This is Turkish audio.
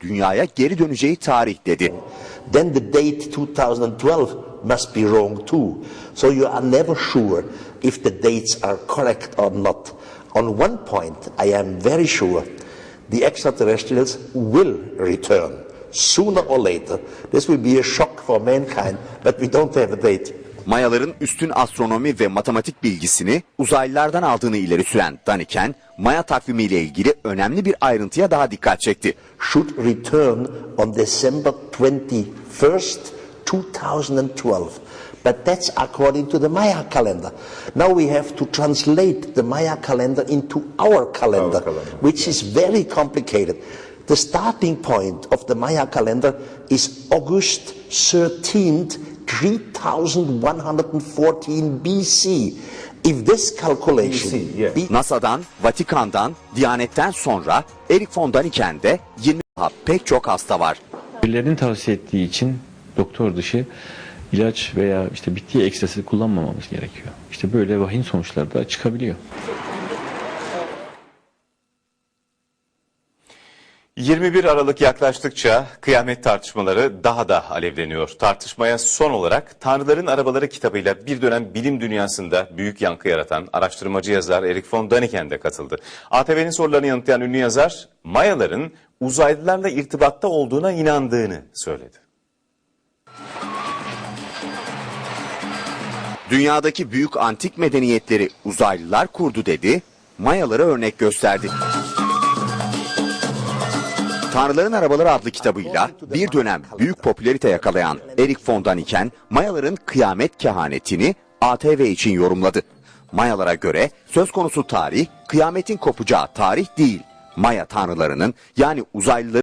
dünyaya geri döneceği tarih dedi. then the date 2012 must be wrong too. So you are never sure if the dates are correct or not. On one point, I am very sure the extraterrestrials will return sooner or later. This will be a shock for mankind, but we don't have a date. Mayaların üstün astronomi ve matematik bilgisini uzaylılardan aldığını ileri süren Daniken, Maya takvimiyle ilgili önemli bir ayrıntıya daha dikkat çekti. Should return on December 21st, 2012. But that's according to the Maya calendar. Now we have to translate the Maya calendar into our calendar, which is very complicated. The starting point of the Maya calendar is August 13th, 3114 BC. If this calculation BC, yeah. NASA'dan, Vatikan'dan, Diyanet'ten sonra Erik von Daniken'de 20 daha pek çok hasta var. Birilerinin tavsiye ettiği için doktor dışı ilaç veya işte bitki ekstrası kullanmamamız gerekiyor. İşte böyle vahim sonuçlar da çıkabiliyor. 21 Aralık yaklaştıkça kıyamet tartışmaları daha da alevleniyor. Tartışmaya son olarak Tanrıların Arabaları kitabıyla bir dönem bilim dünyasında büyük yankı yaratan araştırmacı yazar Erik von Daniken de katıldı. ATV'nin sorularını yanıtlayan ünlü yazar, Mayaların uzaylılarla irtibatta olduğuna inandığını söyledi. Dünyadaki büyük antik medeniyetleri uzaylılar kurdu dedi, Mayalara örnek gösterdi. Tanrıların Arabaları adlı kitabıyla bir dönem büyük popülerite yakalayan Erik von Daniken, Mayaların kıyamet kehanetini ATV için yorumladı. Mayalara göre söz konusu tarih kıyametin kopacağı tarih değil. Maya tanrılarının yani uzaylıların